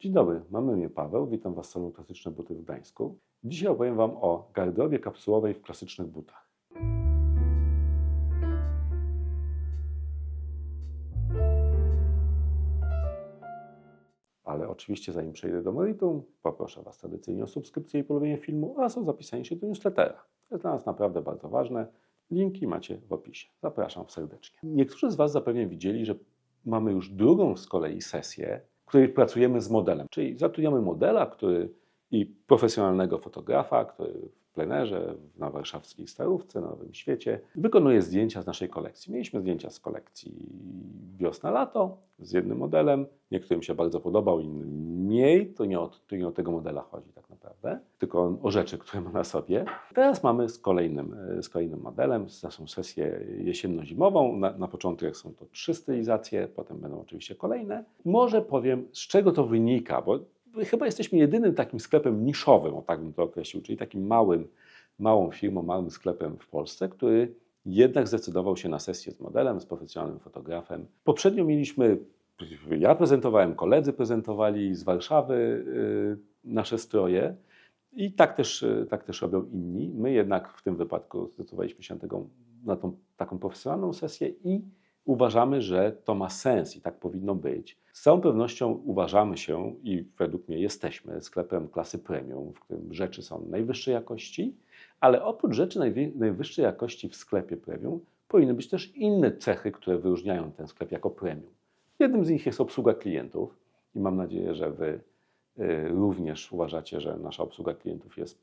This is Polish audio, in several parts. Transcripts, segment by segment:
Dzień dobry, mam na imię Paweł, witam Was w salonu Klasyczne Buty w Gdańsku. Dzisiaj opowiem Wam o garderobie kapsułowej w klasycznych butach. Ale oczywiście zanim przejdę do meritum, poproszę Was tradycyjnie o subskrypcję i polubienie filmu oraz o zapisanie się do newslettera. To jest dla nas naprawdę bardzo ważne. Linki macie w opisie. Zapraszam serdecznie. Niektórzy z Was zapewne widzieli, że mamy już drugą z kolei sesję, której pracujemy z modelem. Czyli zatrudniamy modela, który i profesjonalnego fotografa, który w plenerze, na warszawskiej Starówce, na Nowym Świecie, wykonuje zdjęcia z naszej kolekcji. Mieliśmy zdjęcia z kolekcji wiosna-lato z jednym modelem. Niektórym się bardzo podobał, innym mniej. To nie, o, to nie o tego modela chodzi tak tylko o rzeczy, które ma na sobie. Teraz mamy z kolejnym, z kolejnym modelem, z naszą sesję jesienno-zimową. Na, na początek są to trzy stylizacje, potem będą oczywiście kolejne. Może powiem, z czego to wynika, bo chyba jesteśmy jedynym takim sklepem niszowym, o tak bym to określił, czyli takim małym, małą firmą, małym sklepem w Polsce, który jednak zdecydował się na sesję z modelem, z profesjonalnym fotografem. Poprzednio mieliśmy, ja prezentowałem, koledzy prezentowali z Warszawy y, nasze stroje i tak też, y, tak też robią inni. My jednak w tym wypadku zdecydowaliśmy się na, tego, na tą taką profesjonalną sesję i uważamy, że to ma sens i tak powinno być. Z całą pewnością uważamy się i według mnie jesteśmy sklepem klasy premium, w którym rzeczy są najwyższej jakości, ale oprócz rzeczy najwyższej jakości w sklepie premium powinny być też inne cechy, które wyróżniają ten sklep jako premium. Jednym z nich jest obsługa klientów i mam nadzieję, że Wy również uważacie, że nasza obsługa klientów jest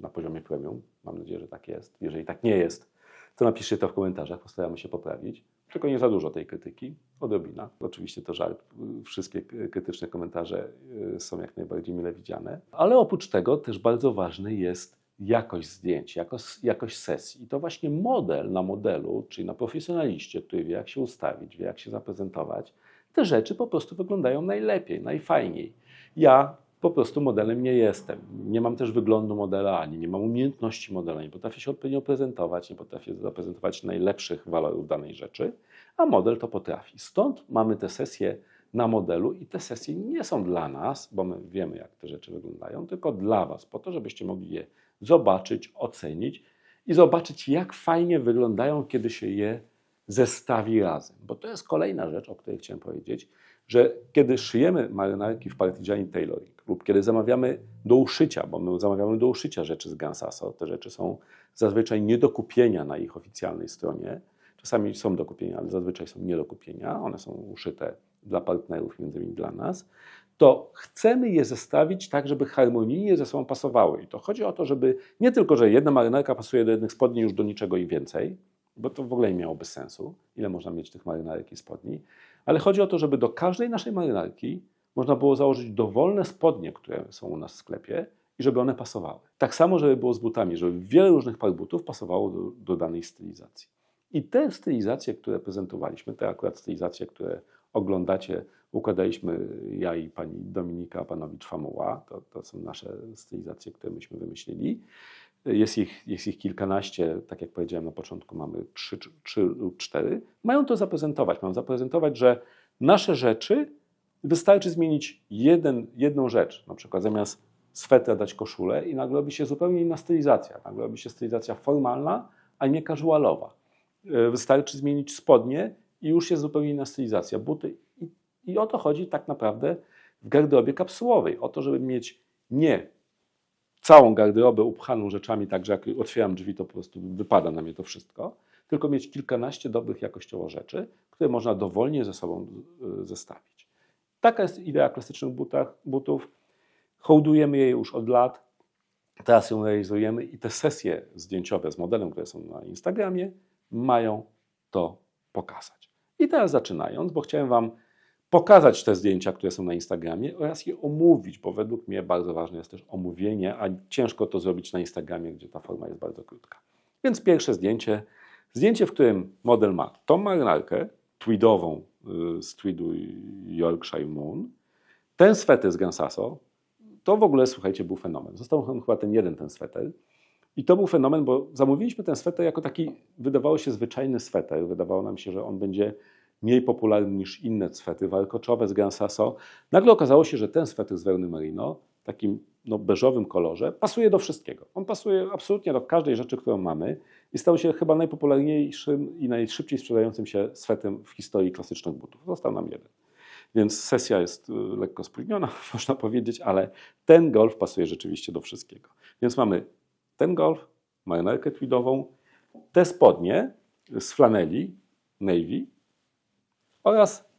na poziomie premium. Mam nadzieję, że tak jest. Jeżeli tak nie jest, to napiszcie to w komentarzach, postaramy się poprawić. Tylko nie za dużo tej krytyki, odrobina. Oczywiście to żart, wszystkie krytyczne komentarze y, są jak najbardziej mile widziane. Ale oprócz tego też bardzo ważny jest jakość zdjęć, jakość, jakość sesji. I to właśnie model na modelu, czyli na profesjonaliście, który wie jak się ustawić, wie jak się zaprezentować, te rzeczy po prostu wyglądają najlepiej, najfajniej. Ja po prostu modelem nie jestem. Nie mam też wyglądu modela, ani nie mam umiejętności modela, nie potrafię się odpowiednio prezentować, nie potrafię zaprezentować najlepszych walorów danej rzeczy, a model to potrafi. Stąd mamy te sesje na modelu i te sesje nie są dla nas, bo my wiemy, jak te rzeczy wyglądają, tylko dla Was, po to, żebyście mogli je zobaczyć, ocenić i zobaczyć, jak fajnie wyglądają, kiedy się je zestawi razem. Bo to jest kolejna rzecz, o której chciałem powiedzieć, że kiedy szyjemy marynarki w Partigiani Tailoring lub kiedy zamawiamy do uszycia, bo my zamawiamy do uszycia rzeczy z Gansaso, te rzeczy są zazwyczaj nie do kupienia na ich oficjalnej stronie, czasami są do kupienia, ale zazwyczaj są nie do kupienia, one są uszyte dla partnerów, między innymi dla nas, to chcemy je zestawić tak, żeby harmonijnie ze sobą pasowały. I to chodzi o to, żeby nie tylko, że jedna marynarka pasuje do jednych spodni już do niczego i więcej, bo to w ogóle nie miałoby sensu, ile można mieć tych marynarek i spodni, ale chodzi o to, żeby do każdej naszej marynarki można było założyć dowolne spodnie, które są u nas w sklepie i żeby one pasowały. Tak samo, żeby było z butami, żeby wiele różnych par butów pasowało do, do danej stylizacji. I te stylizacje, które prezentowaliśmy, te akurat stylizacje, które oglądacie, układaliśmy ja i pani Dominika Panowicz-Famuła, to, to są nasze stylizacje, które myśmy wymyślili. Jest ich, jest ich kilkanaście, tak jak powiedziałem na początku, mamy trzy, trzy lub cztery. Mają to zaprezentować. Mają zaprezentować, że nasze rzeczy wystarczy zmienić jeden, jedną rzecz. Na przykład zamiast swetra dać koszulę i nagle robi się zupełnie inna stylizacja. Nagle robi się stylizacja formalna, a nie casualowa. Wystarczy zmienić spodnie i już jest zupełnie inna stylizacja. Buty. I, I o to chodzi tak naprawdę w garderobie kapsułowej. O to, żeby mieć nie całą garderobę upchaną rzeczami, tak że jak otwieram drzwi, to po prostu wypada na mnie to wszystko, tylko mieć kilkanaście dobrych jakościowo rzeczy, które można dowolnie ze sobą y, zestawić. Taka jest idea klasycznych butach, butów. Hołdujemy je już od lat. Teraz ją realizujemy i te sesje zdjęciowe z modelem, które są na Instagramie, mają to pokazać. I teraz zaczynając, bo chciałem Wam pokazać te zdjęcia, które są na Instagramie oraz je omówić, bo według mnie bardzo ważne jest też omówienie, a ciężko to zrobić na Instagramie, gdzie ta forma jest bardzo krótka. Więc pierwsze zdjęcie, zdjęcie, w którym model ma tą marynarkę tweedową y, z tweedu Yorkshire Moon, ten sweter z Gansaso, to w ogóle, słuchajcie, był fenomen. Został chyba ten jeden ten sweter. I to był fenomen, bo zamówiliśmy ten sweter jako taki, wydawało się, zwyczajny sweter. Wydawało nam się, że on będzie mniej popularny niż inne swetry warkoczowe z Gran Sasso. Nagle okazało się, że ten swetr z wełny merino, takim no, beżowym kolorze, pasuje do wszystkiego. On pasuje absolutnie do każdej rzeczy, którą mamy i stał się chyba najpopularniejszym i najszybciej sprzedającym się swetrem w historii klasycznych butów. Został nam jeden. Więc sesja jest y, lekko spóźniona, można powiedzieć, ale ten golf pasuje rzeczywiście do wszystkiego. Więc mamy ten golf, marynarkę tweedową, te spodnie z flaneli navy oraz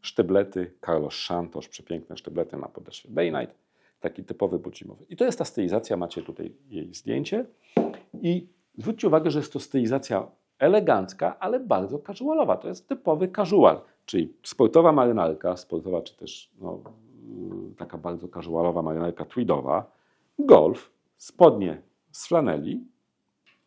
sztyblety Carlos Santos, przepiękne sztyblety na podeszwie Bay Night, taki typowy but zimowy. I to jest ta stylizacja, macie tutaj jej zdjęcie. I zwróćcie uwagę, że jest to stylizacja elegancka, ale bardzo casualowa. To jest typowy casual, czyli sportowa marynarka, sportowa czy też no, yy, taka bardzo casualowa marynarka tweedowa, golf, spodnie z flaneli,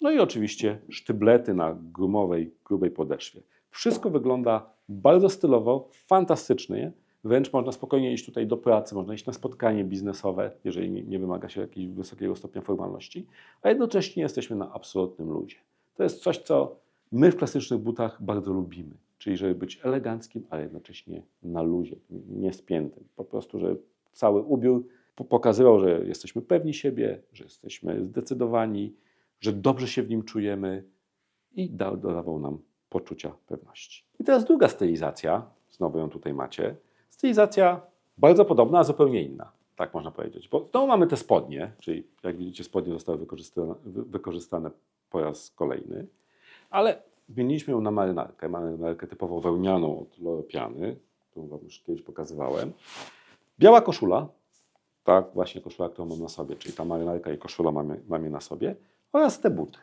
no i oczywiście sztyblety na gumowej, grubej podeszwie. Wszystko wygląda bardzo stylowo, fantastycznie. Wręcz można spokojnie iść tutaj do pracy, można iść na spotkanie biznesowe, jeżeli nie, wymaga się jakiegoś wysokiego stopnia formalności, a jednocześnie jesteśmy na absolutnym luzie. To jest coś, co my w klasycznych butach bardzo lubimy. Czyli, żeby być eleganckim, ale jednocześnie na luzie, nie spiętym. Po prostu, że cały ubiór po- pokazywał, że jesteśmy pewni siebie, że jesteśmy zdecydowani, że dobrze się w nim czujemy i da- dodawał nam poczucia pewności. I teraz druga stylizacja, znowu ją tutaj macie. Stylizacja bardzo podobna, a zupełnie inna, tak można powiedzieć. Bo znowu mamy te spodnie, czyli jak widzicie spodnie zostały wykorzystane, wy- wykorzystane po raz kolejny, ale zmieniliśmy ją na marynarkę, marynarkę typowo wełnianą od Loropiany, którą Wam już kiedyś pokazywałem. Biała koszula, tak właśnie koszula, którą mam na sobie, czyli ta marynarka i koszula mamy, mamy na sobie, oraz te buty.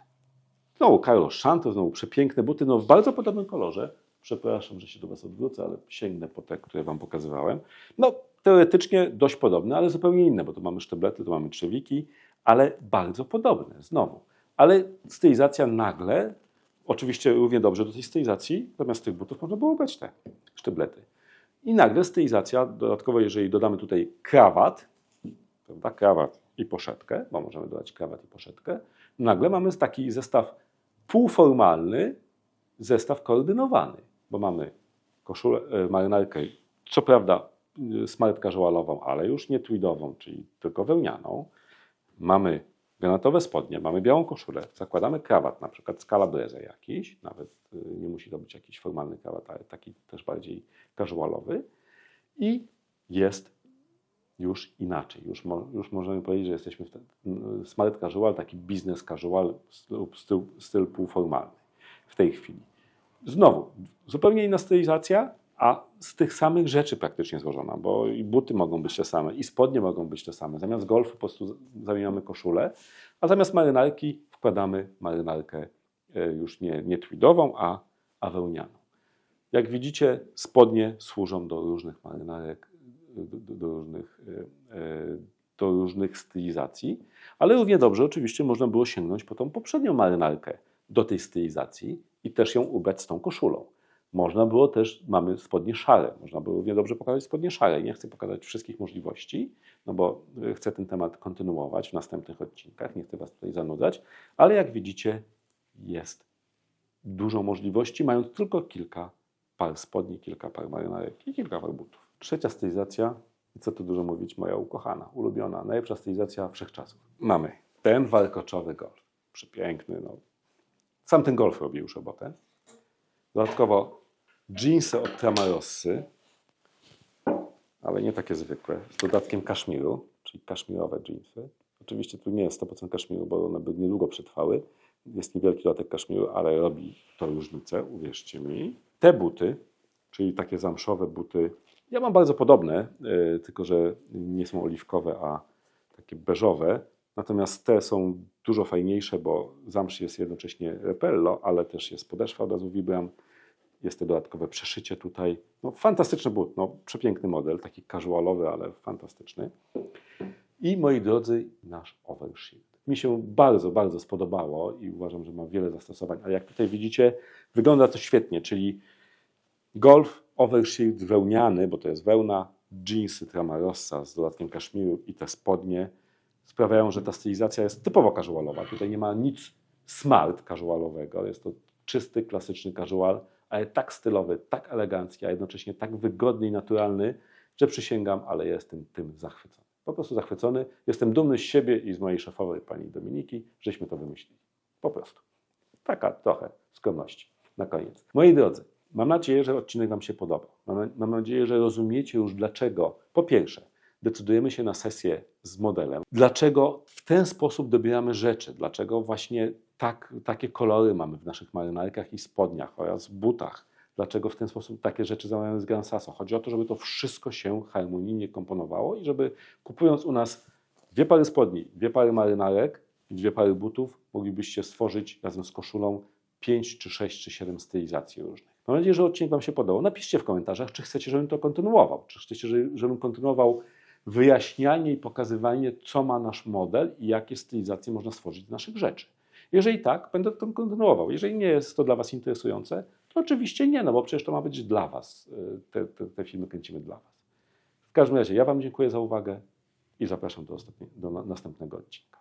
Znowu Carlos Santos, znowu przepiękne buty, no w bardzo podobnym kolorze. Przepraszam, że się do Was odwrócę, ale sięgnę po te, które Wam pokazywałem. No, teoretycznie dość podobne, ale zupełnie inne, bo tu mamy sztyblety, tu mamy trzewiki, ale bardzo podobne, znowu. Ale stylizacja nagle, oczywiście równie dobrze do tej stylizacji, zamiast tych butów można było ubrać te sztyblety. I nagle stylizacja, dodatkowo jeżeli dodamy tutaj krawat, prawda, krawat i poszetkę, bo możemy dodać krawat i poszetkę, nagle mamy taki zestaw półformalny, zestaw koordynowany, bo mamy koszulę, e, marynarkę, co prawda y, smart casualową, ale już nie tweedową, czyli tylko wełnianą. Mamy granatowe spodnie, mamy białą koszulę, zakładamy krawat, na przykład scalabrese jakiś, nawet y, nie musi to być jakiś formalny krawat, ale taki też bardziej casualowy i jest już inaczej. Już, mo, już możemy powiedzieć, że jesteśmy w ten, smart casual, taki biznes casual lub styl, styl półformalny w tej chwili. Znowu, zupełnie inna stylizacja, a z tych samych rzeczy praktycznie złożona, bo i buty mogą być te same, i spodnie mogą być te same. Zamiast golfu po prostu zamieniamy koszulę, a zamiast marynarki wkładamy marynarkę e, już nie, nie tweedową, a, a wełnianą. Jak widzicie, spodnie służą do różnych marynarek, do, do, różnych, e, e, do różnych stylizacji, ale równie dobrze oczywiście można było sięgnąć po tą poprzednią marynarkę do tej stylizacji i też ją ubrać z tą koszulą. Można było też, mamy spodnie szare, można było równie dobrze pokazać spodnie szare. Nie chcę pokazać wszystkich możliwości, no bo y, chcę ten temat kontynuować w następnych odcinkach, nie chcę Was tutaj zanudzać, ale jak widzicie jest dużo możliwości, mając tylko kilka par spodni, kilka par marynarek i kilka par butów. Trzecia stylizacja, i co tu dużo mówić, moja ukochana, ulubiona, najlepsza stylizacja wszechczasów. Mamy ten warkoczowy golf, przepiękny, no. Sam ten golf robi już robotę. Dodatkowo jeansy od Tramarossy, ale nie takie zwykłe, z dodatkiem kaszmiru, czyli kaszmirowe jeansy. Oczywiście tu nie jest 100% kaszmiru, bo one by niedługo przetrwały. Jest niewielki dodatek kaszmiru, ale robi to różnicę, uwierzcie mi. Te buty, czyli takie zamszowe buty, ja mam bardzo podobne, yy, tylko że nie są oliwkowe, a takie beżowe. Natomiast te są dużo fajniejsze, bo zamsz jest jednocześnie repello, ale też jest podeszwa od razu Vibram. Jest to dodatkowe przeszycie tutaj. No, fantastyczny but, no, przepiękny model, taki casualowy, ale fantastyczny. I moi drodzy, nasz overshield. Mi się bardzo, bardzo spodobało i uważam, że ma wiele zastosowań, ale jak tutaj widzicie, wygląda to świetnie, czyli golf, overshield wełniany, bo to jest wełna, jeansy Tramarossa z dodatkiem kaszmiru i te spodnie sprawiają, że ta stylizacja jest typowo casualowa. Tutaj nie ma nic smart casualowego, jest to czysty, klasyczny casual, ale tak stylowy, tak elegancki, a jednocześnie tak wygodny i naturalny, że przysięgam, ale jestem tym zachwycony. Po prostu zachwycony. Jestem dumny z siebie i z mojej szefowej, pani Dominiki, żeśmy to wymyślili. Po prostu. Taka trochę skromności na koniec. Moi drodzy, mam nadzieję, że odcinek Wam się podobał. Mam, nadzieję, że rozumiecie już dlaczego. Po pierwsze, decydujemy się na sesję z modelem. Dlaczego w ten sposób dobieramy rzeczy? Dlaczego właśnie tak, takie kolory mamy w naszych marynarkach i spodniach oraz butach? Dlaczego w ten sposób takie rzeczy zamawiamy z Grand Sasso? Chodzi o to, żeby to wszystko się harmonijnie komponowało i żeby kupując u nas dwie pary spodni, dwie pary marynarek i dwie pary butów, moglibyście stworzyć razem z koszulą 5 czy 6 czy 7 stylizacji różnych. Mam nadzieję, że odcinek Wam się podobał. Napiszcie w komentarzach, czy chcecie, żebym to kontynuował. Czy chcecie, żeby- żebym kontynuował wyjaśnianie i pokazywanie, co ma nasz model i jakie stylizacje można stworzyć z naszych rzeczy. Jeżeli tak, będę to kontynuował. Jeżeli nie jest to dla Was interesujące, to oczywiście nie, no bo przecież to ma być dla Was. Y, Te, te, te filmy kręcimy dla Was. W każdym razie ja Wam dziękuję za uwagę i zapraszam do, do na- następnego odcinka.